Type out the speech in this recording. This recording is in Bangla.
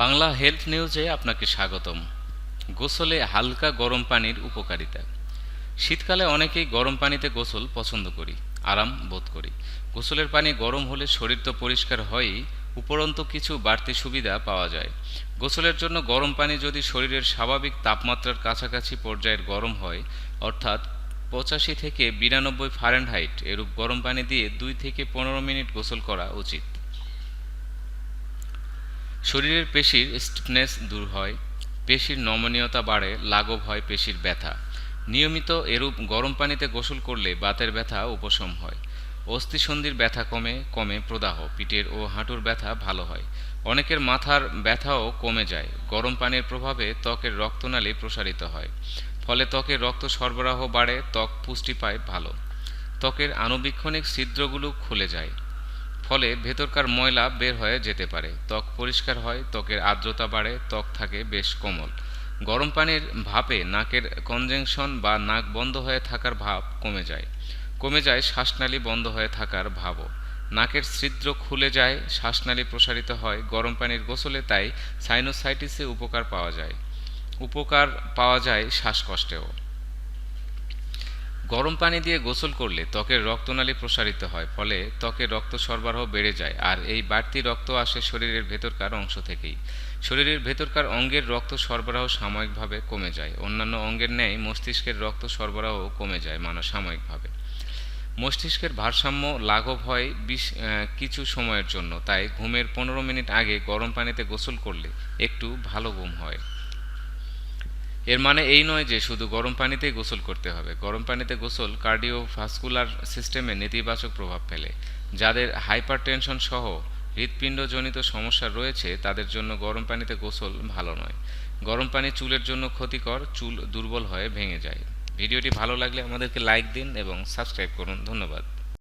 বাংলা হেলথ নিউজে আপনাকে স্বাগতম। গোসলে হালকা গরম পানির উপকারিতা। শীতকালে অনেকেই গরম পানিতে গোসল পছন্দ করি, আরাম বোধ করি। গোসলের পানি গরম হলে শরীর তো পরিষ্কার হয়ই, উপরন্ত কিছু বাড়তি সুবিধা পাওয়া যায়। গোসলের জন্য গরম পানি যদি শরীরের স্বাভাবিক তাপমাত্রার কাছাকাছি পর্যায়ের গরম হয়, অর্থাৎ পঁচাশি থেকে বিরানব্বই ফারেনহাইট এরূপ গরম পানি দিয়ে দুই থেকে পনেরো মিনিট গোসল করা উচিত। শরীরের পেশির স্টিফনেস দূর হয়, পেশির নমনীয়তা বাড়ে, লাঘব হয়, পেশির ব্যথা। নিয়মিত এরূপ গরম পানিতে গোসল করলে বাতের ব্যথা উপশম হয়। অস্থিসন্ধির ব্যথা কমে কমে প্রদাহ, পিঠের ও হাঁটুর ব্যথা ভালো হয়। অনেকের মাথার ব্যথাও কমে যায়, গরম পানির প্রভাবে ত্বকের রক্তনালী প্রসারিত হয়। ফলে ত্বকের রক্ত সরবরাহ বাড়ে, ত্বক পুষ্টি পায় ভালো। ত্বকের আণুবীক্ষণিক ছিদ্রগুলো খুলে যায়। ফলে ভেতরকার ময়লা বের হয়ে যেতে পারে। ত্বক পরিষ্কার হয়, ত্বকের আর্দ্রতা বাড়ে, ত্বক থাকে বেশ কোমল। গরম পানির ভাপে নাকের কনজেংশন বা নাক বন্ধ হয়ে থাকার ভাব কমে যায়। কমে যায় শ্বাসনালী বন্ধ হয়ে থাকার ভাবও। নাকের ছিদ্র খুলে যায়, শ্বাসনালী প্রসারিত হয়, গরম পানির গোসলে তাই সাইনোসাইটিসে উপকার পাওয়া যায়। উপকার পাওয়া যায় শ্বাসকষ্টেও। গরম পানি দিয়ে গোসল করলে ত্বকের রক্তনালী প্রসারিত হয়, ফলে ত্বকের রক্ত সরবরাহ বেড়ে যায় আর এই বাড়তি রক্ত আসে শরীরের ভেতরকার অংশ থেকেই। শরীরের ভেতরকার অঙ্গের রক্ত সরবরাহ সাময়িকভাবে কমে যায়। অন্যান্য অঙ্গের ন্যায় মস্তিষ্কের রক্ত সরবরাহ কমে যায় মানে সাময়িকভাবে। মস্তিষ্কের ভারসাম্য লাঘব হয় বিশ কিছু সময়ের জন্য। তাই ঘুমের পনেরো মিনিট আগে গরম পানিতে গোসল করলে একটু ভালো ঘুম হয়। এর মানে এই নয় যে শুধু গরম পানিতেই গোসল করতে হবে। গরম পানিতে গোসল কার্ডিওভাস্কুলার সিস্টেমে নেতিবাচক প্রভাব ফেলে। যাদের হাইপার টেনশন সহ হৃৎপিণ্ডজনিত সমস্যা রয়েছে, তাদের জন্য গরম পানিতে গোসল ভালো নয়। গরম পানি চুলের জন্য ক্ষতিকর, চুল দুর্বল হয়ে ভেঙে যায়। ভিডিওটি ভালো লাগলে আমাদেরকে লাইক দিন এবং সাবস্ক্রাইব করুন। ধন্যবাদ।